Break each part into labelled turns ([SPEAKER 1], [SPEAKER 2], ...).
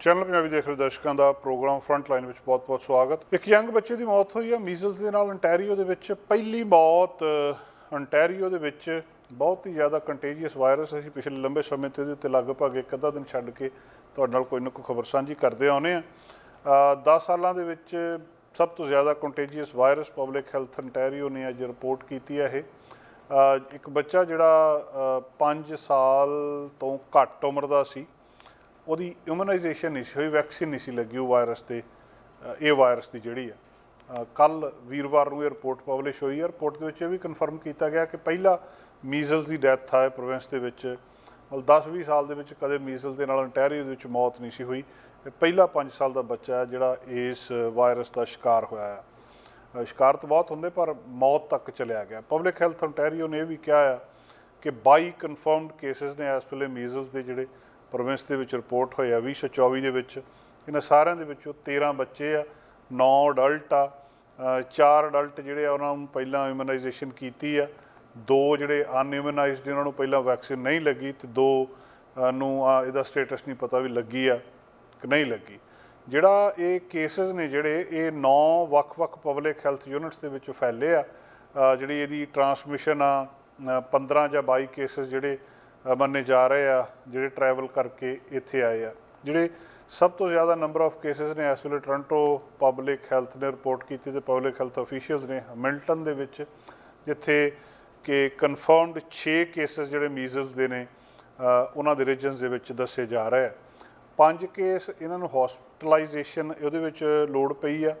[SPEAKER 1] Channel Punjabi ਦੇਖ ਰਹੇ ਦਰਸ਼ਕਾਂ ਦਾ ਪ੍ਰੋਗਰਾਮ ਫਰੰਟ ਲਾਈਨ ਵਿੱਚ ਬਹੁਤ-ਬਹੁਤ ਸਵਾਗਤ। ਇੱਕ ਯੰਗ ਬੱਚੇ ਦੀ ਮੌਤ ਹੋਈ ਹੈ ਮੀਜ਼ਲਸ ਦੇ ਨਾਲ ਅੰਟੈਰੀਓ ਦੇ ਵਿੱਚ ਪਹਿਲੀ ਮੌਤ ਅੰਟੈਰੀਓ ਦੇ ਵਿੱਚ ਬਹੁਤ ਹੀ ਜ਼ਿਆਦਾ ਕੰਟੇਜੀਅਸ ਵਾਇਰਸ ਅਸੀਂ ਪਿਛਲੇ ਲੰਬੇ ਸਮੇਂ ਤੋਂ ਇਹਦੇ ਉੱਤੇ ਲਗਭਗ ਇੱਕ ਅੱਧਾ ਦਿਨ ਛੱਡ ਕੇ ਤੁਹਾਡੇ ਨਾਲ ਕੋਈ ਨਾ ਕੋਈ ਖਬਰ ਸਾਂਝੀ ਕਰਦੇ ਆਉਨੇ ਆ 10 ਸਾਲਾਂ ਦੇ ਵਿੱਚ ਸਭ ਤੋਂ ਜ਼ਿਆਦਾ contagious virus public health Ontario ਨੇ ਅੱਜ ਰਿਪੋਰਟ ਕੀਤੀ ਹੈ ਇਹ। ਇੱਕ ਬੱਚਾ ਜਿਹੜਾ 5 ਸਾਲ ਤੋਂ ਘੱਟ ਉਮਰ ਦਾ ਸੀ। ਉਹਦੀ ਇਮਿਊਨਾਈਜੇਸ਼ਨ ਨਹੀਂ ਸੀ ਹੋਈ ਵੈਕਸੀਨ ਨਹੀਂ ਸੀ ਲੱਗੀ ਉਹ ਵਾਇਰਸ ਤੇ ਇਹ ਵਾਇਰਸ ਦੀ ਜਿਹੜੀ ਆ। ਕੱਲ ਵੀਰਵਾਰ ਨੂੰ ਇਹ ਰਿਪੋਰਟ ਪਬਲਿਸ਼ ਹੋਈ। ਹੈ ਰਿਪੋਰਟ ਦੇ ਵਿੱਚ ਇਹ ਵੀ ਕਨਫਰਮ ਕੀਤਾ ਗਿਆ ਕਿ ਪਹਿਲਾ ਮੀਜ਼ਲਸ ਦੀ ਡੈਥ ਆ ਪ੍ਰੋਵਿੰਸ ਦੇ ਵਿੱਚ। ਮਤਲਬ 10-20 ਸਾਲ ਦੇ ਵਿੱਚ ਕਦੇ ਮੀਜ਼ਲ ਦੇ ਨਾਲ ਅੰਟੈਰੀਓ ਦੇ ਵਿੱਚ ਮੌਤ ਨਹੀਂ ਸੀ ਹੋਈ। ਇਹ ਪਹਿਲਾ 5 ਸਾਲ ਦਾ ਬੱਚਾ ਹੈ ਜਿਹੜਾ ਇਸ ਵਾਇਰਸ ਦਾ ਸ਼ਿਕਾਰ ਹੋਇਆ ਹੈ ਸ਼ਿਕਾਰ ਤਾਂ ਬਹੁਤ ਹੁੰਦੇ, ਪਰ ਮੌਤ ਤੱਕ ਚਲਿਆ ਗਿਆ। ਪਬਲਿਕ ਹੈਲਥ ਅੰਟੈਰੀਓ ਨੇ ਇਹ ਵੀ ਕਿਹਾ ਆ ਕਿ 22 ਕਨਫਰਮਡ ਕੇਸਸ ਨੇ ਇਸ ਵੇਲੇ ਮੀਜ਼ਲਸ ਦੇ ਜਿਹੜੇ। ਪ੍ਰੋਵਿੰਸ ਦੇ ਵਿੱਚ ਰਿਪੋਰਟ ਹੋਏ ਆ 2024 ਦੇ ਵਿੱਚ। ਇਹਨਾਂ ਸਾਰਿਆਂ ਦੇ ਵਿੱਚੋਂ 13 ਬੱਚੇ ਆ 9 ਅਡਲਟ ਆ 4 ਅਡਲਟ ਜਿਹੜੇ ਆ ਉਹਨਾਂ ਨੂੰ ਪਹਿਲਾਂ ਇਮਿਊਨਾਈਜੇਸ਼ਨ ਕੀਤੀ ਆ। ਦੋ ਜਿਹੜੇ ਅਨਇਮਿਊਨਾਈਜ਼ਡ ਇਹਨਾਂ ਨੂੰ ਪਹਿਲਾਂ ਵੈਕਸੀਨ ਨਹੀਂ ਲੱਗੀ ਤੇ ਦੋ ਨੂੰ ਆ, ਇਹਦਾ ਸਟੇਟਸ ਨਹੀਂ ਪਤਾ ਵੀ ਲੱਗੀ ਆ ਕਿ ਨਹੀਂ ਲੱਗੀ। ਜਿਹੜਾ ਇਹ ਕੇਸਸ ਨੇ ਜਿਹੜੇ ਇਹ 9 ਵੱਖ-ਵੱਖ ਪਬਲਿਕ ਹੈਲਥ ਯੂਨਿਟਸ ਦੇ ਵਿੱਚ ਫੈਲੇ ਆ। ਜਿਹੜੀ ਇਹਦੀ ਟਰਾਂਸਮਿਸ਼ਨ ਆ ਅ, 15 ਜਾਂ 22 ਕੇਸਸ ਜਿਹੜੇ ਮੰਨੇ ਜਾ ਰਹੇ ਆ, ਜਿਹੜੇ ਟਰੈਵਲ ਕਰਕੇ ਇੱਥੇ ਆਏ ਆ। ਜਿਹੜੇ ਸਭ ਤੋਂ ਜ਼ਿਆਦਾ ਨੰਬਰ ਆਫ ਕੇਸਸ ਨੇ, ਇਸ ਵੇਲੇ ਟੋਰਾਂਟੋ ਪਬਲਿਕ ਹੈਲਥ ਨੇ ਰਿਪੋਰਟ ਕੀਤੀ ਤੇ ਪਬਲਿਕ ਹੈਲਥ ਅਫੀਸ਼ੀਅਲਸ ਨੇ ਮਿਲਟਨ ਦੇ ਵਿੱਚ, ਜਿੱਥੇ ਕਿ ਕਨਫਰਮਡ 6 ਕੇਸਸ ਜਿਹੜੇ ਮੀਜ਼ਲਸ ਦੇ ਨੇ ਉਹਨਾਂ ਦੇ ਰੀਜਨਸ ਦੇ ਵਿੱਚ ਦੱਸੇ ਜਾ ਰਹੇ ਆ। ਪੰਜ ਕੇਸ ਇਹਨਾਂ ਨੂੰ ਹਸਪੀਟਲਾਈਜੇਸ਼ਨ ਉਹਦੇ ਵਿੱਚ ਲੋੜ ਪਈ ਆ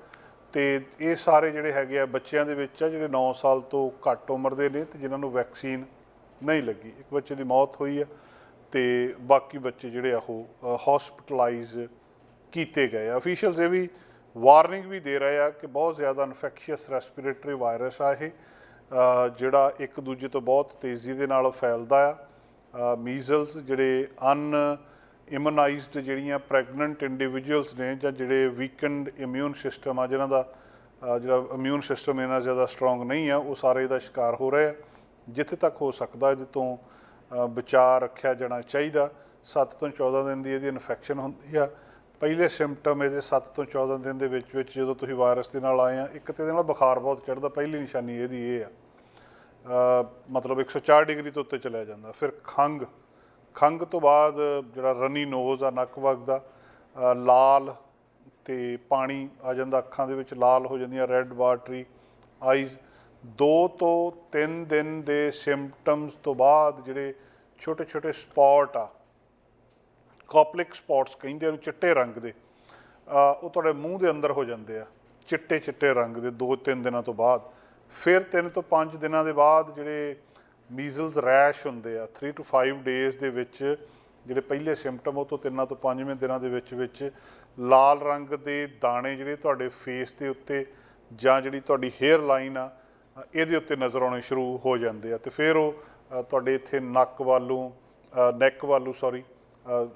[SPEAKER 1] ਤੇ ਇਹ ਸਾਰੇ ਜਿਹੜੇ ਹੈਗੇ ਆ ਬੱਚਿਆਂ ਦੇ ਵਿੱਚ ਆ, ਜਿਹੜੇ 9 ਸਾਲ ਤੋਂ ਘੱਟ ਉਮਰ ਦੇ ਨੇ ਤੇ ਜਿਨ੍ਹਾਂ ਨੂੰ ਵੈਕਸੀਨ ਨਹੀਂ ਲੱਗੀ। ਇੱਕ ਬੱਚੇ ਦੀ ਮੌਤ ਹੋਈ ਆ ਤੇ ਬਾਕੀ ਬੱਚੇ ਜਿਹੜੇ ਆ ਉਹ ਹਸਪੀਟਲਾਈਜ਼ ਕੀਤੇ ਗਏ ਆ। ਅਫੀਸ਼ੀਅਲਸ ਇਹ ਵੀ ਵਾਰਨਿੰਗ ਵੀ ਦੇ ਰਹੇ ਆ ਕਿ ਬਹੁਤ ਜ਼ਿਆਦਾ ਇਨਫੈਕਸ਼ੀਅਸ ਰੈਸਪੀਰੇਟਰੀ ਵਾਇਰਸ ਆ ਇਹ ਜਿਹੜਾ ਇੱਕ ਦੂਜੇ ਤੋਂ ਬਹੁਤ ਤੇਜ਼ੀ ਦੇ ਨਾਲ ਫੈਲਦਾ ਆ। ਮੀਜ਼ਲਸ ਜਿਹੜੇ ਅਨ ਇਮੂਨਾਈਜ਼ਡ ਜਿਹੜੀਆਂ ਪ੍ਰੈਗਨੈਂਟ ਇੰਡੀਵਿਜੂਅਲਸ ਨੇ ਜਾਂ ਜਿਹੜੇ ਵੀਕਐਂਡ ਇਮਿਊਨ ਸਿਸਟਮ ਆ, ਜਿਨ੍ਹਾਂ ਦਾ ਜਿਹੜਾ ਇਮਿਊਨ ਸਿਸਟਮ ਇਹਨਾਂ ਜ਼ਿਆਦਾ ਸਟਰੋਂਗ ਨਹੀਂ ਆ, ਉਹ ਸਾਰੇ ਦਾ ਸ਼ਿਕਾਰ ਹੋ ਰਹੇ ਆ। ਜਿੱਥੇ ਤੱਕ ਹੋ ਸਕਦਾ ਇਹਦੇ ਤੋਂ ਬਚਾਅ ਰੱਖਿਆ ਜਾਣਾ ਚਾਹੀਦਾ। 7 ਤੋਂ 14 ਦਿਨ ਦੀ ਇਹਦੀ ਇਨਫੈਕਸ਼ਨ ਹੁੰਦੀ ਆ। ਪਹਿਲੇ ਸਿੰਪਟਮ ਇਹਦੇ 7 ਤੋਂ 14 ਦਿਨ ਦੇ ਵਿੱਚ ਵਿੱਚ ਜਦੋਂ ਤੁਸੀਂ ਵਾਇਰਸ ਦੇ ਨਾਲ ਆਏ ਆ ਇੱਕ ਤੇ ਇਹਦੇ ਨਾਲ ਬੁਖਾਰ ਬਹੁਤ ਚੜਦਾ ਪਹਿਲੀ ਨਿਸ਼ਾਨੀ ਇਹਦੀ ਇਹ ਆ। ਅ, ਮਤਲਬ 104 ਡਿਗਰੀ ਤੋਂ ਉੱਤੇ ਚਲਿਆ ਜਾਂਦਾ। ਫਿਰ ਖੰਗ ਖੰਗ ਤੋਂ ਬਾਅਦ ਜਿਹੜਾ ਰਨੀ ਨੋਜ਼ ਆ ਨੱਕ ਵਗਦਾ ਲਾਲ ਤੇ ਪਾਣੀ ਆ ਜਾਂਦਾ ਅੱਖਾਂ ਦੇ ਵਿੱਚ ਲਾਲ ਹੋ ਜਾਂਦੀਆਂ ਰੈੱਡ ਬਾਟਰੀ ਆਈਜ਼ 2 ਤੋਂ 3 ਦਿਨ ਦੇ ਸਿੰਪਟਮਸ ਤੋਂ ਬਾਅਦ ਜਿਹੜੇ ਛੋਟੇ ਛੋਟੇ ਸਪੌਟ ਆ ਕੋਪਲਿਕ ਸਪੌਟਸ ਕਹਿੰਦੇ ਉਹਨੂੰ ਚਿੱਟੇ ਰੰਗ ਦੇ ਉਹ ਤੁਹਾਡੇ ਮੂੰਹ ਦੇ ਅੰਦਰ ਹੋ ਜਾਂਦੇ ਆ, ਚਿੱਟੇ ਚਿੱਟੇ ਰੰਗ ਦੇ 2-3 ਦਿਨਾਂ ਤੋਂ ਬਾਅਦ। ਫਿਰ 3 ਤੋਂ 5 ਦਿਨਾਂ ਦੇ ਬਾਅਦ ਜਿਹੜੇ ਮੀਜ਼ਲਸ ਰੈਸ਼ ਹੁੰਦੇ ਆ 3 ਤੋਂ 5 ਡੇਜ਼ ਦੇ ਵਿੱਚ ਜਿਹੜੇ ਪਹਿਲੇ ਸਿੰਪਟਮ ਉਹ ਤੋਂ 3 ਤੋਂ 5ਵੇਂ ਦਿਨਾਂ ਦੇ ਵਿੱਚ ਵਿੱਚ ਲਾਲ ਰੰਗ ਦੇ ਦਾਣੇ ਜਿਹੜੇ ਤੁਹਾਡੇ ਫੇਸ ਦੇ ਉੱਤੇ ਜਾਂ ਜਿਹੜੀ ਤੁਹਾਡੀ ਹੇਅਰ ਲਾਈਨ ਆ ਇਹਦੇ ਉੱਤੇ ਨਜ਼ਰ ਆਉਣੇ ਸ਼ੁਰੂ ਹੋ ਜਾਂਦੇ ਆ ਤੇ ਫਿਰ ਉਹ ਤੁਹਾਡੇ ਇੱਥੇ ਨੱਕ ਵੱਲੋਂ ਨੈਕ ਵੱਲੋਂ ਸੌਰੀ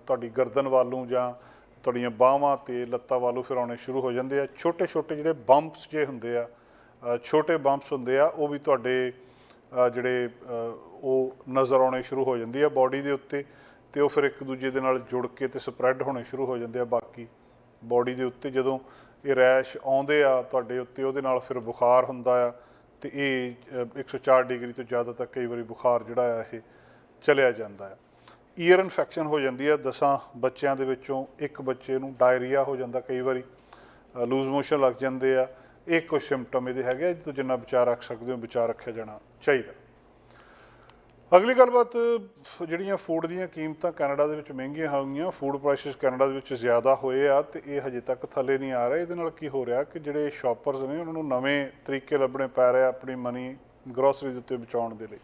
[SPEAKER 1] ਤੁਹਾਡੀ ਗਰਦਨ ਵੱਲੋਂ ਜਾਂ ਤੁਹਾਡੀਆਂ ਬਾਹਾਂ ਤੇ ਲੱਤਾਂ ਵੱਲੋਂ ਫਿਰ ਆਉਣੇ ਸ਼ੁਰੂ ਹੋ ਜਾਂਦੇ ਆ। ਛੋਟੇ ਛੋਟੇ ਜਿਹੜੇ ਬੰਪਸ ਜੇ ਹੁੰਦੇ ਆ ਛੋਟੇ ਬੰਪਸ ਹੁੰਦੇ ਆ, ਉਹ ਵੀ ਤੁਹਾਡੇ ਜਿਹੜੇ ਉਹ ਨਜ਼ਰ ਆਉਣੇ ਸ਼ੁਰੂ ਹੋ ਜਾਂਦੀ ਆ ਬਾਡੀ ਦੇ ਉੱਤੇ ਤੇ ਉਹ ਫਿਰ ਇੱਕ ਦੂਜੇ ਦੇ ਨਾਲ ਜੁੜ ਕੇ ਤੇ ਸਪਰੈਡ ਹੋਣੇ ਸ਼ੁਰੂ ਹੋ ਜਾਂਦੇ ਆ। ਬਾਕੀ ਬਾਡੀ ਦੇ ਉੱਤੇ ਜਦੋਂ ਇਹ ਰੈਸ਼ ਆਉਂਦੇ ਆ, ਤੁਹਾਡੇ ਉੱਤੇ ਉਹਦੇ ਨਾਲ ਫਿਰ ਬੁਖਾਰ ਹੁੰਦਾ ਆ ਤੇ ਇਹ ਅ, 104 ਡਿਗਰੀ ਤੋਂ ਜ਼ਿਆਦਾ ਤੱਕ ਕਈ ਵਾਰੀ ਬੁਖਾਰ ਜਿਹੜਾ ਆ ਇਹ ਚਲਿਆ ਜਾਂਦਾ ਆ। ਈਅਰ ਇਨਫੈਕਸ਼ਨ ਹੋ ਜਾਂਦੀ ਹੈ ਦਸਾਂ ਬੱਚਿਆਂ ਦੇ ਵਿੱਚੋਂ ਇੱਕ ਬੱਚੇ ਨੂੰ ਡਾਇਰੀਆ ਹੋ ਜਾਂਦਾ ਕਈ ਵਾਰੀ ਲੂਜ਼ ਮੋਸ਼ਨ ਲੱਗ ਜਾਂਦੇ ਆ। ਇਹ ਕੁਝ ਸਿੰਪਟਮ ਇਹਦੇ ਹੈਗੇ ਆ, ਇਹ ਤੋਂ ਜਿੰਨਾ ਵਿਚਾਰ ਰੱਖ ਸਕਦੇ ਹੋ ਵਿਚਾਰ ਰੱਖਿਆ ਜਾਣਾ ਚਾਹੀਦਾ। ਅਗਲੀ ਗੱਲਬਾਤ ਜਿਹੜੀਆਂ ਫੂਡ ਦੀਆਂ ਕੀਮਤਾਂ ਕੈਨੇਡਾ ਦੇ ਵਿੱਚ ਮਹਿੰਗੀਆਂ ਹੋ ਗਈਆਂ ਫੂਡ ਪ੍ਰਾਈਸਸ ਕੈਨੇਡਾ ਦੇ ਵਿੱਚ ਜ਼ਿਆਦਾ ਹੋਏ ਆ ਤੇ ਇਹ ਹਜੇ ਤੱਕ ਥੱਲੇ ਨਹੀਂ ਆ ਰਹੇ। ਇਹਦੇ ਨਾਲ ਕੀ ਹੋ ਰਿਹਾ ਕਿ ਜਿਹੜੇ ਸ਼ਾਪਰਸ ਨੇ, ਉਹਨਾਂ ਨੂੰ ਨਵੇਂ ਤਰੀਕੇ ਲੱਭਣੇ ਪੈ ਰਹੇ ਆ ਆਪਣੀ ਮਨੀ ਗਰੋਸਰੀ ਦੇ ਉੱਤੇ ਬਚਾਉਣ ਦੇ ਲਈ।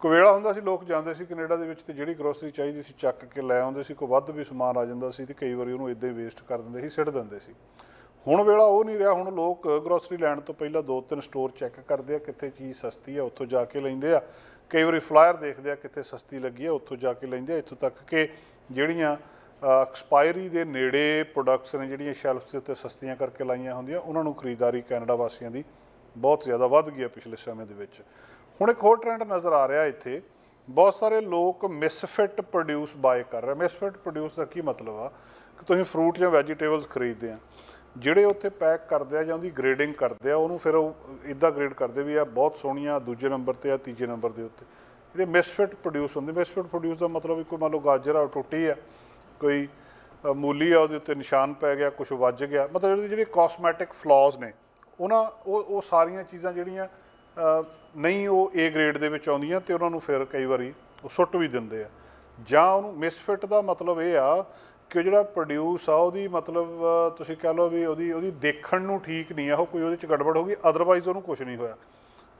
[SPEAKER 1] ਕੋਈ ਵੇਲਾ ਹੁੰਦਾ ਸੀ, ਲੋਕ ਜਾਂਦੇ ਸੀ ਕੈਨੇਡਾ ਦੇ ਵਿੱਚ ਤੇ ਜਿਹੜੀ ਗਰੋਸਰੀ ਚਾਹੀਦੀ ਸੀ ਚੱਕ ਕੇ ਲੈ ਆਉਂਦੇ ਸੀ, ਕੋਈ ਵੱਧ ਵੀ ਸਮਾਨ ਆ ਜਾਂਦਾ ਸੀ ਤੇ ਕਈ ਵਾਰੀ ਉਹਨੂੰ ਇਦਾਂ ਹੀ ਵੇਸਟ ਕਰ ਦਿੰਦੇ ਸੀ, ਸਿੱਟ ਦਿੰਦੇ ਸੀ। ਹੁਣ ਵੇਲਾ ਉਹ ਨਹੀਂ ਰਿਹਾ, ਹੁਣ ਲੋਕ ਗਰੋਸਰੀ ਲੈਣ ਤੋਂ ਪਹਿਲਾਂ ਦੋ ਤਿੰਨ ਸਟੋਰ ਚੈੱਕ ਕਰਦੇ ਆ ਕਿੱਥੇ ਚੀਜ਼ ਸਸਤੀ ਆ, ਉੱਥੋਂ ਜਾ ਕੇ ਲੈਂਦੇ ਆ। ਕਈ ਵਾਰੀ ਫਲਾਇਰ ਦੇਖਦੇ ਆ ਕਿੱਥੇ ਸਸਤੀ ਲੱਗੀ ਆ, ਉੱਥੋਂ ਜਾ ਕੇ ਲੈਂਦੇ ਆ, ਇੱਥੋਂ ਤੱਕ ਕਿ ਜਿਹੜੀਆਂ ਐਕਸਪਾਇਰੀ ਦੇ ਨੇੜੇ ਪ੍ਰੋਡਕਟਸ ਨੇ ਜਿਹੜੀਆਂ ਸ਼ੈਲਫਸ ਦੇ ਉੱਤੇ ਸਸਤੀਆਂ ਕਰਕੇ ਲਾਈਆਂ ਹੁੰਦੀਆਂ, ਉਹਨਾਂ ਨੂੰ ਖਰੀਦਦਾਰੀ ਕੈਨੇਡਾ ਵਾਸੀਆਂ ਦੀ ਬਹੁਤ ਜ਼ਿਆਦਾ ਵੱਧ ਗਈ ਆ ਪਿਛਲੇ ਸਮੇਂ ਦੇ ਵਿੱਚ। ਹੁਣ ਇੱਕ ਹੋਰ ਟ੍ਰੈਂਡ ਨਜ਼ਰ ਆ ਰਿਹਾ ਇੱਥੇ, ਬਹੁਤ ਸਾਰੇ ਲੋਕ ਮਿਸਫਿਟ ਪ੍ਰੋਡਿਊਸ ਬਾਏ ਕਰ ਰਹੇ ਮਿਸਫਿਟ ਪ੍ਰੋਡਿਊਸ ਦਾ ਕੀ ਮਤਲਬ ਆ? ਕਿ ਤੁਸੀਂ ਫਰੂਟ ਜਾਂ ਵੈਜੀਟੇਬਲਸ ਖਰੀਦਦੇ ਆ। ਜਿਹੜੇ ਉੱਥੇ ਪੈਕ ਕਰਦੇ ਆ ਜਾਂ ਉਹਦੀ ਗ੍ਰੇਡਿੰਗ ਕਰਦੇ ਆ, ਉਹਨੂੰ ਫਿਰ ਉਹ ਇਦਾਂ ਗ੍ਰੇਡ ਕਰਦੇ ਵੀ ਆ ਬਹੁਤ ਸੋਹਣੀਆਂ ਦੂਜੇ ਨੰਬਰ ਤੇ ਆ, ਤੀਜੇ ਨੰਬਰ ਦੇ ਉੱਤੇ। ਜਿਹੜੇ ਮਿਸਫਿਟ ਪ੍ਰੋਡਿਊਸ ਹੁੰਦੇ ਮਿਸਫਿਟ ਪ੍ਰੋਡਿਊਸ ਦਾ ਮਤਲਬ ਵੀ ਕੋਈ ਮੰਨ ਲਓ ਗਾਜਰ ਆ ਉਹ ਟੁੱਟੀ ਆ, ਕੋਈ ਮੂਲੀ ਆ, ਉਹਦੇ ਉੱਤੇ ਨਿਸ਼ਾਨ ਪੈ ਗਿਆ ਕੁਝ ਵੱਜ ਗਿਆ, ਮਤਲਬ ਜਿਹੜੇ ਜਿਹੜੇ ਕਾਸਮੈਟਿਕ ਫਲॉज ਨੇ ਉਹਨਾਂ ਉਹ ਉਹ ਸਾਰੀਆਂ ਚੀਜ਼ਾਂ ਜਿਹੜੀਆਂ ਨਹੀਂ ਉਹ ਏ ਗ੍ਰੇਡ ਦੇ ਵਿੱਚ ਆਉਂਦੀਆਂ ਤੇ ਉਹਨਾਂ ਨੂੰ ਫਿਰ ਕਈ ਵਾਰੀ ਉਹ ਸੁੱਟ ਵੀ ਦਿੰਦੇ ਆ। ਜਾਂ ਉਹਨੂੰ ਮਿਸਫਿਟ ਦਾ ਮਤਲਬ ਇਹ ਆ ਕਿ ਉਹ ਜਿਹੜਾ ਪ੍ਰੋਡਿਊਸ ਆ ਉਹਦੀ ਮਤਲਬ ਤੁਸੀਂ ਕਹਿ ਲਓ ਵੀ ਉਹਦੀ ਉਹਦੀ ਦੇਖਣ ਨੂੰ ਠੀਕ ਨਹੀਂ ਆ ਉਹ ਕੋਈ ਉਹਦੇ ਚ ਗੜਬੜ ਹੋ ਗਈ ਅਦਰਵਾਈਜ਼ ਉਹਨੂੰ ਕੁਝ ਨਹੀਂ ਹੋਇਆ।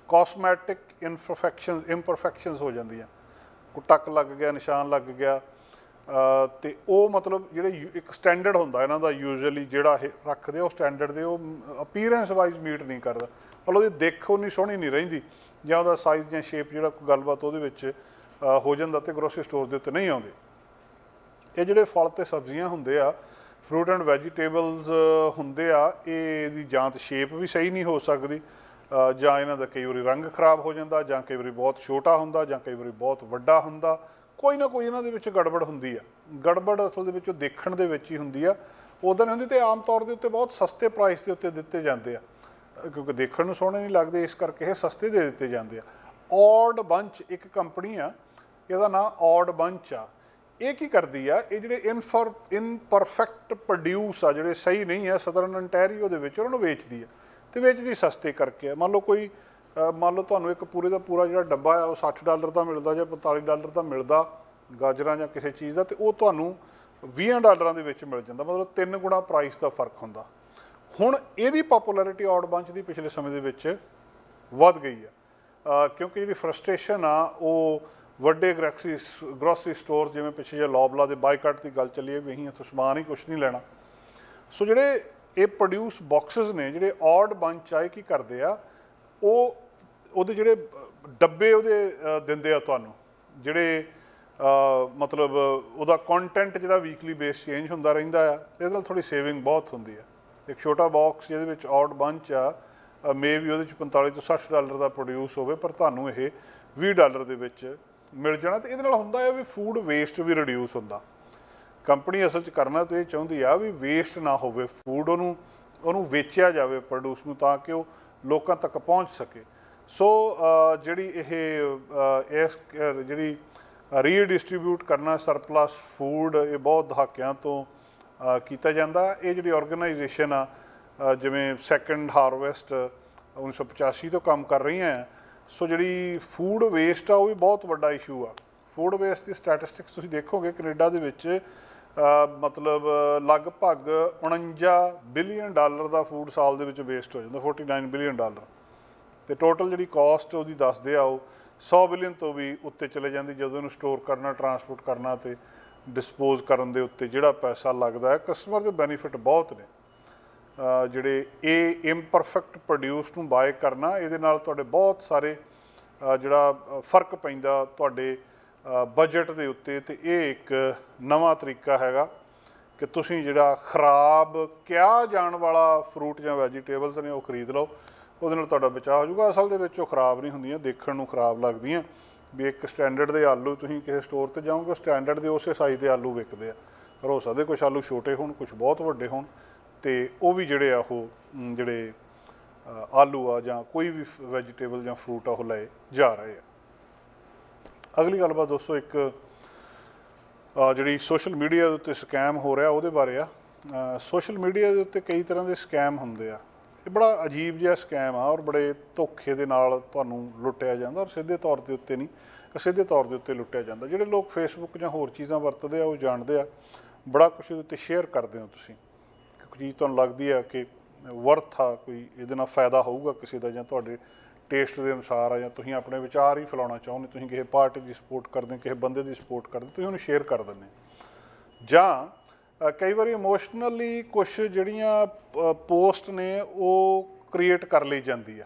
[SPEAKER 1] ਕਾਸਮੈਟਿਕ ਇਨਫਰਫੈਕਸ਼ਨਸ ਇੰਪਰਫੈਕਸ਼ਨਸ ਹੋ ਜਾਂਦੀਆਂ। ਕੋ ਟੱਕ ਲੱਗ ਗਿਆ ਨਿਸ਼ਾਨ ਲੱਗ ਗਿਆ ਅ, ਤੇ ਉਹ ਮਤਲਬ ਜਿਹੜੇ ਯੂ- ਇੱਕ ਸਟੈਂਡਰਡ ਹੁੰਦਾ ਇਹਨਾਂ ਦਾ ਯੂਜੂਅਲੀ ਜਿਹੜਾ ਇਹ ਰੱਖਦੇ ਉਹ ਸਟੈਂਡਰਡ ਦੇ ਉਹ ਅਪੀਅਰੈਂਸ ਵਾਈਜ਼ ਮੀਟ ਨਹੀਂ ਕਰਦਾ। ਮਤਲਬ ਉਹਦੀ ਦਿੱਖ ਉਨੀ ਸੋਹਣੀ ਨਹੀਂ ਰਹਿੰਦੀ ਜਾਂ ਉਹਦਾ ਸਾਈਜ਼ ਜਾਂ ਸ਼ੇਪ ਜਿਹੜਾ ਕੋਈ ਗੱਲਬਾਤ ਉਹਦੇ ਵਿੱਚ ਹੋ ਜਾਂਦਾ ਤੇ ਗਰੋਸਰੀ ਸਟੋਰ ਦੇ ਉੱਤੇ ਨਹੀਂ ਆਉਂਦੇ। ਇਹ ਜਿਹੜੇ ਫਲ ਤੇ ਸਬਜ਼ੀਆਂ ਹੁੰਦੇ ਆ ਫਰੂਟ ਐਂਡ ਵੈਜੀਟੇਬਲਸ ਹੁੰਦੇ ਆ, ਇਹ ਦੀ ਜਾਂ ਤਾਂ ਸ਼ੇਪ ਵੀ ਸਹੀ ਨਹੀਂ ਹੋ ਸਕਦੀ। ਜਾਂ ਇਹਨਾਂ ਦਾ ਕਈ ਵਾਰੀ ਰੰਗ ਖਰਾਬ ਹੋ ਜਾਂਦਾ, ਜਾਂ ਕਈ ਵਾਰੀ ਬਹੁਤ ਛੋਟਾ ਹੁੰਦਾ, ਜਾਂ ਕਈ ਵਾਰੀ ਬਹੁਤ ਵੱਡਾ ਹੁੰਦਾ। ਕੋਈ ਨਾ ਕੋਈ ਇਹਨਾਂ ਦੇ ਵਿੱਚ ਗੜਬੜ ਹੁੰਦੀ ਆ। ਗੜਬੜ ਅਸਲ ਦੇ ਵਿੱਚ ਉਹ ਦੇਖਣ ਦੇ ਵਿੱਚ ਹੀ ਹੁੰਦੀ ਆ। ਉਦੋਂ ਨਹੀਂ ਹੁੰਦੀ ਤੇ ਆਮ ਤੌਰ ਦੇ ਉੱਤੇ ਬਹੁਤ ਸਸਤੇ ਪ੍ਰਾਈਸ ਦੇ ਉੱਤੇ ਦਿੱਤੇ ਜਾਂਦੇ ਆ। ਕਿਉਂਕਿ ਦੇਖਣ ਨੂੰ ਸੋਹਣੇ ਨਹੀਂ ਲੱਗਦੇ, ਇਸ ਕਰਕੇ ਇਹ ਸਸਤੇ ਦੇ ਦਿੱਤੇ ਜਾਂਦੇ ਆ। ਔਡ ਬੰਚ ਇੱਕ ਕੰਪਨੀ ਆ, ਇਹਦਾ ਨਾਮ ਔਡ ਬੰਚ ਆ। ਇਹ ਕੀ ਕਰਦੀ ਆ? ਇਹ ਜਿਹੜੇ ਇਨਫਰ ਇਨਪਰਫੈਕਟ ਪ੍ਰੋਡਿਊਸ ਆ, ਜਿਹੜੇ ਸਹੀ ਨਹੀਂ ਆ ਸਦਰਨ ਅੰਟੈਰੀਓ ਦੇ ਵਿੱਚ, ਉਹਨਾਂ ਨੂੰ ਵੇਚਦੀ ਆ। ਤੇ ਵੇਚਦੀ ਸਸਤੇ ਕਰਕੇ ਆ। ਮੰਨ ਲਓ ਕੋਈ ਮੰਨ ਲਓ ਤੁਹਾਨੂੰ ਇੱਕ ਪੂਰੇ ਦਾ ਪੂਰਾ ਜਿਹੜਾ ਡੱਬਾ ਆ, ਉਹ 60 ਡਾਲਰ ਦਾ ਮਿਲਦਾ ਜਾਂ 45 ਡਾਲਰ ਦਾ ਮਿਲਦਾ, ਗਾਜਰਾਂ ਜਾਂ ਕਿਸੇ ਚੀਜ਼ ਦਾ, ਤੇ ਉਹ ਤੁਹਾਨੂੰ 20 ਡਾਲਰਾਂ ਦੇ ਵਿੱਚ ਮਿਲ ਜਾਂਦਾ। ਮਤਲਬ ਤਿੰਨ ਗੁਣਾ ਪ੍ਰਾਈਸ ਦਾ ਫ਼ਰਕ ਹੁੰਦਾ। ਹੁਣ ਇਹਦੀ ਪਪੂਲੈਰਿਟੀ ਆਊਟ ਬੰਚ ਦੀ ਪਿਛਲੇ ਸਮੇਂ ਦੇ ਵਿੱਚ ਵੱਧ ਗਈ ਆ। ਕਿਉਂਕਿ ਜਿਹੜੀ ਫਰਸਟ੍ਰੇਸ਼ਨ ਆ, ਉਹ ਵੱਡੇ ਗ੍ਰੋਸਰੀ ਗ੍ਰੋਸਰੀ ਸਟੋਰ ਜਿਵੇਂ ਪਿੱਛੇ ਜੇ ਲੌਬਲਾ ਦੇ ਬਾਈਕਾਟ ਦੀ ਗੱਲ ਚੱਲੀ ਵੀ ਅਸੀਂ ਇੱਥੋਂ ਸਮਾਨ ਹੀ ਕੁਝ ਨਹੀਂ ਲੈਣਾ। ਸੋ ਜਿਹੜੇ ਇਹ ਪ੍ਰੋਡਿਊਸ ਬਾਕਸਸ ਨੇ, ਜਿਹੜੇ ਆਡ ਬੰਚ ਆਏ ਕੀ ਕਰਦੇ ਆ? ਉਹ, ਉਹਦੇ ਜਿਹੜੇ ਡੱਬੇ ਉਹਦੇ ਦਿੰਦੇ ਆ ਤੁਹਾਨੂੰ। ਜਿਹੜੇ ਮਤਲਬ ਉਹਦਾ ਕੰਟੈਂਟ ਜਿਹੜਾ ਵੀਕਲੀ ਬੇਸ ਚੇਂਜ ਹੁੰਦਾ ਰਹਿੰਦਾ ਆ, ਇਹਦੇ ਨਾਲ ਥੋੜੀ ਸੇਵਿੰਗ ਬਹੁਤ ਹੁੰਦੀ ਆ। ਇੱਕ ਛੋਟਾ ਬਾਕਸ ਜਿਹਦੇ ਵਿੱਚ ਆਡ ਬੰਚ ਆ ਮੇ ਵੀ ਉਹਦੇ ਚ 45 ਤੋਂ 60 ਡਾਲਰ ਦਾ ਪ੍ਰੋਡਿਊਸ ਹੋਵੇ, ਪਰ ਤੁਹਾਨੂੰ ਇਹ 20 ਡਾਲਰ ਦੇ ਵਿੱਚ ਮਿਲ ਜਾਣਾ ਤੇ ਇਹਦੇ ਨਾਲ ਹੁੰਦਾ ਹੈ ਵੀ ਫੂਡ ਵੇਸਟ ਵੀ ਰਿਡਿਊਸ ਹੁੰਦਾ। ਕੰਪਨੀ ਅਸਲ 'ਚ ਕਰਨਾ ਤੇ ਇਹ ਚਾਹੁੰਦੀ ਆ ਵੀ ਵੇਸਟ ਨਾ ਹੋਵੇ ਫੂਡ ਉਹਨੂੰ ਉਹਨੂੰ ਵੇਚਿਆ ਜਾਵੇ ਪ੍ਰੋਡਿਊਸ ਨੂੰ ਤਾਂ ਕਿ ਉਹ ਲੋਕਾਂ ਤੱਕ ਪਹੁੰਚ ਸਕੇ। ਸੋ ਜਿਹੜੀ ਇਹ ਇਸ ਜਿਹੜੀ ਰੀਡਿਸਟ੍ਰੀਬਿਊਟ ਕਰਨਾ ਸਰਪਲਸ ਫੂਡ ਇਹ ਬਹੁਤ ਦਹਾਕਿਆਂ ਤੋਂ ਕੀਤਾ ਜਾਂਦਾ। ਇਹ ਜਿਹੜੀ ਆਰਗੇਨਾਈਜੇਸ਼ਨ ਆ ਜਿਵੇਂ ਸੈਕੰਡ ਹਾਰਵੈਸਟ 1985 ਤੋਂ ਕੰਮ ਕਰ ਰਹੀਆਂ ਆ ਸੋ ਜਿਹੜੀ ਫੂਡ ਵੇਸਟ ਆ, ਉਹ ਵੀ ਬਹੁਤ ਵੱਡਾ ਇਸ਼ੂ ਆ। ਫੂਡ ਵੇਸਟ ਦੀ ਸਟੈਟਿਸਟਿਕਸ ਤੁਸੀਂ ਦੇਖੋਗੇ, ਕੈਨੇਡਾ ਦੇ ਵਿੱਚ ਮਤਲਬ, ਲਗਭਗ 49 ਬਿਲੀਅਨ ਡਾਲਰ ਦਾ ਫੂਡ ਸਾਲ ਦੇ ਵਿੱਚ ਵੇਸਟ ਹੋ ਜਾਂਦਾ 49 ਬਿਲੀਅਨ ਡਾਲਰ। ਤੇ ਟੋਟਲ ਜਿਹੜੀ ਕਾਸਟ ਉਹਦੀ ਦੱਸਦੇ ਆ ਉਹ 100 ਬਿਲੀਅਨ ਤੋਂ ਵੀ ਉੱਤੇ ਚਲੇ ਜਾਂਦੀ, ਜਦੋਂ ਇਹਨੂੰ ਸਟੋਰ ਕਰਨਾ ਟਰਾਂਸਪੋਰਟ ਕਰਨਾ ਤੇ ਡਿਸਪੋਜ਼ ਕਰਨ ਦੇ ਉੱਤੇ ਜਿਹੜਾ ਪੈਸਾ ਲੱਗਦਾ ਹੈ ਕਸਟਮਰ ਦੇ ਬੈਨੀਫਿਟ ਬਹੁਤ ਨੇ। ਜਿਹੜੇ ਇਹ ਇੰਪਰਫੈਕਟ ਪ੍ਰੋਡਿਊਸ ਨੂੰ ਬਾਏ ਕਰਨਾ, ਇਹਦੇ ਨਾਲ ਤੁਹਾਡੇ ਬਹੁਤ ਸਾਰੇ ਜਿਹੜਾ ਫ਼ਰਕ ਪੈਂਦਾ ਤੁਹਾਡੇ ਬਜਟ ਦੇ ਉੱਤੇ ਤੇ ਇਹ ਇੱਕ ਨਵਾਂ ਤਰੀਕਾ ਹੈਗਾ ਕਿ ਤੁਸੀਂ ਜਿਹੜਾ ਖਰਾਬ ਕਿਹਾ ਜਾਣ ਵਾਲਾ ਫਰੂਟ ਜਾਂ ਵੈਜੀਟੇਬਲਸ ਨੇ ਉਹ ਖਰੀਦ ਲਓ, ਉਹਦੇ ਨਾਲ ਤੁਹਾਡਾ ਬਚਾਅ ਹੋ ਜਾਊਗਾ। ਅਸਲ ਦੇ ਵਿੱਚ ਉਹ ਖਰਾਬ ਨਹੀਂ ਹੁੰਦੀਆਂ, ਦੇਖਣ ਨੂੰ ਖਰਾਬ ਲੱਗਦੀਆਂ। ਵੀ ਇੱਕ ਸਟੈਂਡਰਡ ਦੇ ਆਲੂ ਤੁਸੀਂ ਕਿਸੇ ਸਟੋਰ ਤੇ ਜਾਓਗੇ ਸਟੈਂਡਰਡ ਦੇ ਉਸੇ ਸਾਈਜ਼ ਦੇ ਆਲੂ ਵਿਕਦੇ ਆ। ਪਰ ਹੋ ਸਕਦੇ ਕੁਝ ਆਲੂ ਛੋਟੇ ਹੋਣ ਕੁਝ ਬਹੁਤ ਵੱਡੇ ਹੋਣ। ਤੇ ਉਹ ਵੀ ਜਿਹੜੇ ਆ ਉਹ ਜਿਹੜੇ ਆਲੂ ਆ ਜਾਂ ਕੋਈ ਵੀ ਵੈਜੀਟੇਬਲ ਜਾਂ ਫਰੂਟ ਆ ਉਹ ਲਏ ਜਾ ਰਹੇ ਆ। ਅਗਲੀ ਗੱਲਬਾਤ ਦੋਸਤੋ ਇੱਕ ਜਿਹੜੀ ਸੋਸ਼ਲ ਮੀਡੀਆ ਦੇ ਉੱਤੇ ਸਕੈਮ ਹੋ ਰਿਹਾ ਉਹਦੇ ਬਾਰੇ ਆ। ਸੋਸ਼ਲ ਮੀਡੀਆ ਦੇ ਉੱਤੇ ਕਈ ਤਰ੍ਹਾਂ ਦੇ ਸਕੈਮ ਹੁੰਦੇ ਆ। ਇਹ ਬੜਾ ਅਜੀਬ ਜਿਹਾ ਸਕੈਮ ਆ ਔਰ ਬੜੇ ਧੋਖੇ ਦੇ ਨਾਲ ਤੁਹਾਨੂੰ ਲੁੱਟਿਆ ਜਾਂਦਾ ਔਰ ਸਿੱਧੇ ਤੌਰ ਦੇ ਉੱਤੇ ਨਹੀਂ, ਸਿੱਧੇ ਤੌਰ ਦੇ ਉੱਤੇ ਲੁੱਟਿਆ ਜਾਂਦਾ। ਜਿਹੜੇ ਲੋਕ ਫੇਸਬੁੱਕ ਜਾਂ ਹੋਰ ਚੀਜ਼ਾਂ ਵਰਤਦੇ ਆ ਉਹ ਜਾਣਦੇ ਆ। ਬੜਾ ਕੁਝ ਉਹਦੇ ਉੱਤੇ ਸ਼ੇਅਰ ਕਰਦੇ ਹੋ ਤੁਸੀਂ। ਚੀਜ਼ ਤੁਹਾਨੂੰ ਲੱਗਦੀ ਆ ਕਿ ਵਰਥ ਆ ਕੋਈ ਇਹਦੇ ਨਾਲ ਫਾਇਦਾ ਹੋਊਗਾ ਕਿਸੇ ਦਾ ਜਾਂ ਤੁਹਾਡੇ ਟੇਸਟ ਦੇ ਅਨੁਸਾਰ ਆ ਜਾਂ ਤੁਸੀਂ ਆਪਣੇ ਵਿਚਾਰ ਹੀ ਫੈਲਾਉਣਾ ਚਾਹੁੰਦੇ ਤੁਸੀਂ ਕਿਸੇ ਪਾਰਟੀ ਦੀ ਸਪੋਰਟ ਕਰਦੇ ਕਿਸੇ ਬੰਦੇ ਦੀ ਸਪੋਰਟ ਕਰਦੇ ਤੁਸੀਂ ਉਹਨੂੰ ਸ਼ੇਅਰ ਕਰ ਦਿੰਦੇ ਜਾਂ ਕਈ ਵਾਰੀ ਇਮੋਸ਼ਨਲੀ ਕੁਝ ਜਿਹੜੀਆਂ ਪੋਸਟ ਨੇ ਉਹ ਕ੍ਰੀਏਟ ਕਰ ਲਈ ਜਾਂਦੀ ਆ।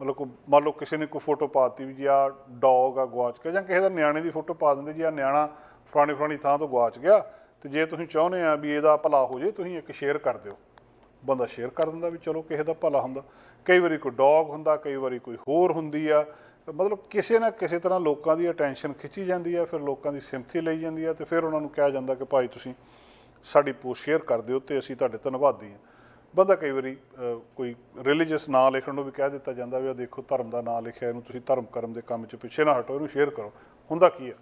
[SPEAKER 1] ਮਤਲਬ ਕੋ, ਮੰਨ ਲਓ ਕਿਸੇ ਨੇ ਕੋਈ ਫੋਟੋ ਪਾਤੀ ਵੀ ਜੀ ਆ ਡੌਗ ਆ ਗਵਾਚ ਗਿਆ ਜਾਂ ਕਿਸੇ ਦਾ ਨਿਆਣੇ ਦੀ ਫੋਟੋ ਪਾ ਦਿੰਦੇ ਜੀ ਆ ਨਿਆਣਾ ਫਲਾਣੀ ਫਲਾਣੀ ਥਾਂ ਤੋਂ ਗਵਾਚ ਗਿਆ ਤੇ ਜੇ ਤੁਸੀਂ ਚਾਹੁੰਦੇ ਆ ਵੀ ਇਹਦਾ ਭਲਾ ਹੋ ਜੇ, ਤੁਸੀਂ ਇੱਕ ਸ਼ੇਅਰ ਕਰ ਦਿਓ। ਬੰਦਾ ਸ਼ੇਅਰ ਕਰ ਦਿੰਦਾ ਵੀ ਚਲੋ ਕਿਸੇ ਦਾ ਭਲਾ ਹੁੰਦਾ। ਕਈ ਵਾਰੀ ਕੋਈ ਡੌਗ ਹੁੰਦਾ, ਕਈ ਵਾਰੀ ਕੋਈ ਹੋਰ ਹੁੰਦੀ ਆ। ਮਤਲਬ ਕਿਸੇ ਨਾ ਕਿਸੇ ਤਰ੍ਹਾਂ ਲੋਕਾਂ ਦੀ ਅਟੈਂਸ਼ਨ ਖਿੱਚੀ ਜਾਂਦੀ ਆ, ਫਿਰ ਲੋਕਾਂ ਦੀ ਸਿੰਪਥੀ ਲਈ ਜਾਂਦੀ ਆ ਤੇ ਫਿਰ ਉਹਨਾਂ ਨੂੰ ਕਿਹਾ ਜਾਂਦਾ ਕਿ ਭਾਈ ਤੁਸੀਂ ਸਾਡੀ ਪੋਸਟ ਸ਼ੇਅਰ ਕਰ ਦਿਓ ਤੇ ਅਸੀਂ ਤੁਹਾਡੇ ਧੰਨਵਾਦੀ ਹਾਂ ਬੰਦਾ ਕਈ ਵਾਰੀ ਕੋਈ ਰਿਲੀਜੀਅਸ ਨਾਂ ਲਿਖਣ ਨੂੰ ਵੀ ਕਹਿ ਦਿੱਤਾ ਜਾਂਦਾ ਵੀ ਆ ਦੇਖੋ ਧਰਮ ਦਾ ਨਾਂ ਲਿਖਿਆ, ਇਹਨੂੰ ਤੁਸੀਂ ਧਰਮ ਕਰਮ ਦੇ ਕੰਮ 'ਚ ਪਿੱਛੇ ਨਾ ਹਟੋ, ਇਹਨੂੰ ਸ਼ੇਅਰ ਕਰੋ। ਹੁੰਦਾ ਕੀ ਆ?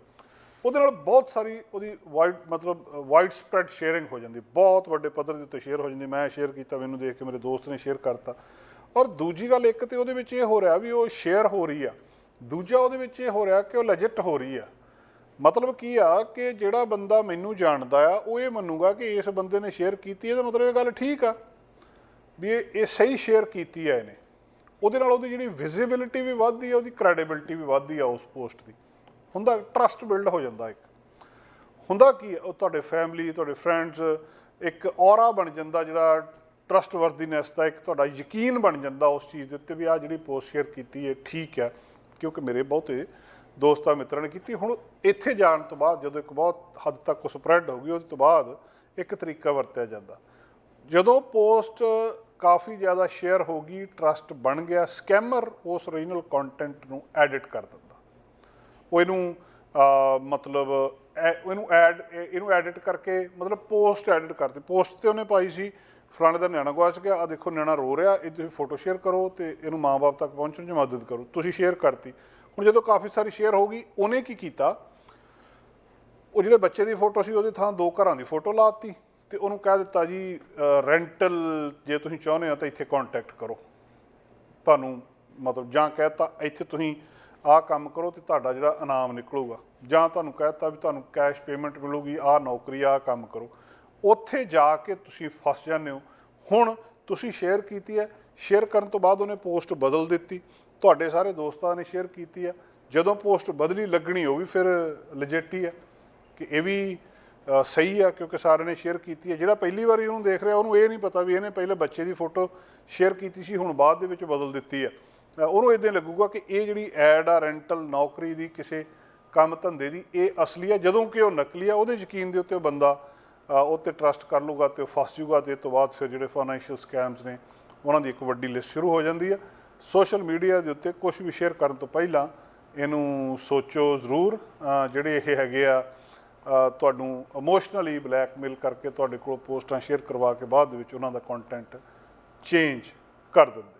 [SPEAKER 1] ਉਹਦੇ ਨਾਲ ਬਹੁਤ ਸਾਰੀ ਉਹਦੀ ਵਾਈਡ ਮਤਲਬ ਵਾਈਡ ਸਪਰੈਡ ਸ਼ੇਅਰਿੰਗ ਹੋ ਜਾਂਦੀ। ਬਹੁਤ ਵੱਡੇ ਪੱਧਰ ਦੇ ਉੱਤੇ ਸ਼ੇਅਰ ਹੋ ਜਾਂਦੀ। ਮੈਂ ਸ਼ੇਅਰ ਕੀਤਾ, ਮੈਨੂੰ ਦੇਖ ਕੇ ਮੇਰੇ ਦੋਸਤ ਨੇ ਸ਼ੇਅਰ ਕਰਤਾ। ਔਰ ਦੂਜੀ ਗੱਲ ਇੱਕ ਤੇ ਉਹਦੇ ਵਿੱਚ ਇਹ ਹੋ ਰਿਹਾ ਵੀ ਉਹ ਸ਼ੇਅਰ ਹੋ ਰਹੀ ਆ। ਦੂਜਾ ਉਹਦੇ ਵਿੱਚ ਇਹ ਹੋ ਰਿਹਾ ਕਿ ਉਹ ਲੈਜਿਟ ਹੋ ਰਹੀ ਆ। ਮਤਲਬ ਕੀ ਆ ਕਿ ਜਿਹੜਾ ਬੰਦਾ ਮੈਨੂੰ ਜਾਣਦਾ ਆ, ਉਹ ਇਹ ਮੰਨੂਗਾ ਕਿ ਇਸ ਬੰਦੇ ਨੇ ਸ਼ੇਅਰ ਕੀਤੀ। ਇਹਦਾ ਮਤਲਬ ਇਹ ਗੱਲ ਠੀਕ ਆ ਵੀ ਇਹ ਸਹੀ ਸ਼ੇਅਰ ਕੀਤੀ ਆ ਇਹਨੇ। ਉਹਦੇ ਨਾਲ ਉਹਦੀ ਜਿਹੜੀ ਵਿਜ਼ਿਬਿਲਿਟੀ ਵੀ ਵੱਧਦੀ ਆ, ਉਹਦੀ ਕ੍ਰੈਡੀਬਿਲਿਟੀ ਵੀ ਵੱਧਦੀ ਆ ਉਸ ਪੋਸਟ ਦੀ। ਹੁੰਦਾ ਟਰਸਟ ਬਿਲਡ ਹੋ ਜਾਂਦਾ ਇੱਕ। ਹੁੰਦਾ ਕੀ ਹੈ? ਉਹ ਤੁਹਾਡੇ ਫੈਮਿਲੀ ਤੁਹਾਡੇ ਫਰੈਂਡਸ ਇੱਕ ਔਰਾ ਬਣ ਜਾਂਦਾ ਜਿਹੜਾ ਟਰਸਟ ਵਰਦੀਨੈਸ ਦਾ ਇੱਕ ਤੁਹਾਡਾ ਯਕੀਨ ਬਣ ਜਾਂਦਾ ਉਸ ਚੀਜ਼ ਦੇ ਉੱਤੇ ਵੀ ਆ ਜਿਹੜੀ ਪੋਸਟ ਸ਼ੇਅਰ ਕੀਤੀ ਹੈ, ਠੀਕ ਹੈ। ਕਿਉਂਕਿ ਮੇਰੇ ਬਹੁਤੇ ਦੋਸਤਾਂ ਮਿੱਤਰਾਂ ਨੇ ਕੀਤੀ। ਹੁਣ ਇੱਥੇ ਜਾਣ ਤੋਂ ਬਾਅਦ, ਜਦੋਂ ਇੱਕ ਬਹੁਤ ਹੱਦ ਤੱਕ ਸਪਰੈਡ ਹੋ ਗਈ ਉਹਦੇ ਤੋਂ ਬਾਅਦ ਇੱਕ ਤਰੀਕਾ ਵਰਤਿਆ ਜਾਂਦਾ। ਜਦੋਂ ਪੋਸਟ ਕਾਫੀ ਜ਼ਿਆਦਾ ਸ਼ੇਅਰ ਹੋ ਗਈ ਟਰਸਟ ਬਣ ਗਿਆ ਸਕੈਮਰ ਉਸ ਓਰੀਜਨਲ ਕੰਟੈਂਟ ਨੂੰ ਐਡਿਟ ਕਰ ਦਿੰਦਾ। ਉਹ ਇਹਨੂੰ ਮਤਲਬ ਇਹਨੂੰ ਐਡ ਇਹਨੂੰ ਐਡਿਟ ਕਰਕੇ, ਮਤਲਬ ਪੋਸਟ ਐਡਿਟ ਕਰਤੀ। ਪੋਸਟ ਤੇ ਉਹਨੇ ਪਾਈ ਸੀ, ਫਲਾਣੇ ਦਾ ਨਿਆਣਾ ਗਵਾਚ ਗਿਆ ਆ ਦੇਖੋ ਨਿਆਣਾ ਰੋ ਰਿਹਾ, ਇਹ ਤੁਸੀਂ ਫੋਟੋ ਸ਼ੇਅਰ ਕਰੋ ਤੇ ਇਹਨੂੰ ਮਾਂ-ਬਾਪ ਤੱਕ ਪਹੁੰਚਣ 'ਚ ਮਦਦ ਕਰੋ। ਤੁਸੀਂ ਸ਼ੇਅਰ ਕਰਤੀ। ਹੁਣ ਜਦੋਂ ਕਾਫੀ ਸਾਰੀ ਸ਼ੇਅਰ ਹੋ ਗਈ, ਉਹਨੇ ਕੀ ਕੀਤਾ? ਉਹ ਜਿਹੜੇ ਬੱਚੇ ਦੀ ਫੋਟੋ ਸੀ, ਉਹਦੇ ਥਾਂ ਦੋ ਘਰਾਂ ਦੀ ਫੋਟੋ ਲਾਤੀ ਤੇ ਉਹਨੂੰ ਕਹਿ ਦਿੱਤਾ ਜੀ ਰੈਂਟਲ ਜੇ ਤੁਸੀਂ ਚਾਹੁੰਦੇ ਹੋ ਤਾਂ ਇੱਥੇ ਕੰਟੈਕਟ ਕਰੋ। ਤੁਹਾਨੂੰ, ਮਤਲਬ ਜਾਂ ਕਹਿਤਾ ਇੱਥੇ ਤੁਸੀਂ ਆਹ ਕੰਮ ਕਰੋ ਤੇ ਤੁਹਾਡਾ ਜਿਹੜਾ ਇਨਾਮ ਨਿਕਲੂਗਾ। ਜਾਂ ਤੁਹਾਨੂੰ ਕਹਿਤਾ ਵੀ ਤੁਹਾਨੂੰ ਕੈਸ਼ ਪੇਮੈਂਟ ਮਿਲੂਗੀ, ਆਹ ਨੌਕਰੀ, ਆਹ ਕੰਮ ਕਰੋ। ਉੱਥੇ ਜਾ ਕੇ ਤੁਸੀਂ ਫਸ ਜਾਂਦੇ ਹੋ। ਹੁਣ ਤੁਸੀਂ ਸ਼ੇਅਰ ਕੀਤੀ ਹੈ ਸ਼ੇਅਰ ਕਰਨ ਤੋਂ ਬਾਅਦ ਉਹਨੇ ਪੋਸਟ ਬਦਲ ਦਿੱਤੀ। ਤੁਹਾਡੇ ਸਾਰੇ ਦੋਸਤਾਂ ਨੇ ਸ਼ੇਅਰ ਕੀਤੀ ਹੈ। ਜਦੋਂ ਪੋਸਟ ਬਦਲੀ ਲੱਗਣੀ, ਉਹ ਵੀ ਫਿਰ legit ਹੀ ਹੈ ਕਿ ਇਹ ਵੀ ਸਹੀ ਆ, ਕਿਉਂਕਿ ਸਾਰਿਆਂ ਨੇ ਸ਼ੇਅਰ ਕੀਤੀ ਹੈ। ਜਿਹੜਾ ਪਹਿਲੀ ਵਾਰੀ ਉਹਨੂੰ ਦੇਖ ਰਿਹਾ, ਉਹਨੂੰ ਇਹ ਨਹੀਂ ਪਤਾ ਵੀ ਇਹਨੇ ਪਹਿਲੇ ਬੱਚੇ ਦੀ ਫੋਟੋ ਸ਼ੇਅਰ ਕੀਤੀ ਸੀ, ਹੁਣ ਬਾਅਦ ਦੇ ਵਿੱਚ ਬਦਲ ਦਿੱਤੀ ਹੈ। ਉਹਨੂੰ ਇਦਾਂ ਲੱਗੂਗਾ ਕਿ ਇਹ ਜਿਹੜੀ ਐਡ ਆ ਰੈਂਟਲ ਨੌਕਰੀ ਦੀ ਕਿਸੇ ਕੰਮ ਧੰਦੇ ਦੀ, ਇਹ ਅਸਲੀ ਆ, ਜਦੋਂ ਕਿ ਉਹ ਨਕਲੀ ਆ, ਉਹਦੇ ਯਕੀਨ ਦੇ ਉੱਤੇ ਉਹ ਬੰਦਾ ਉਹ ਤੇ ਟਰਸਟ ਕਰ ਲੂਗਾ ਤੇ ਉਹ ਫਸ ਜੂਗਾ ਤੇ ਇਹ ਤੋਂ ਬਾਅਦ ਫਿਰ ਜਿਹੜੇ ਫਾਈਨੈਂਸ਼ੀਅਲ ਸਕੈਮਸ ਨੇ, ਉਹਨਾਂ ਦੀ ਇੱਕ ਵੱਡੀ ਲਿਸਟ ਸ਼ੁਰੂ ਹੋ ਜਾਂਦੀ ਆ। ਸੋਸ਼ਲ ਮੀਡੀਆ ਦੇ ਉੱਤੇ ਕੁਝ ਵੀ ਸ਼ੇਅਰ ਕਰਨ ਤੋਂ ਪਹਿਲਾਂ ਇਹਨੂੰ ਸੋਚੋ ਜ਼ਰੂਰ ਜਿਹੜੇ ਇਹ ਹੈਗੇ ਆ ਤੁਹਾਨੂੰ ਇਮੋਸ਼ਨਲੀ ਬਲੈਕਮੇਲ ਕਰਕੇ ਤੁਹਾਡੇ ਕੋਲ ਪੋਸਟਾਂ ਸ਼ੇਅਰ ਕਰਵਾ ਕੇ ਬਾਅਦ ਦੇ ਵਿੱਚ ਉਹਨਾਂ ਦਾ ਕੰਟੈਂਟ ਚੇਂਜ ਕਰ ਦਿੰਦੇ।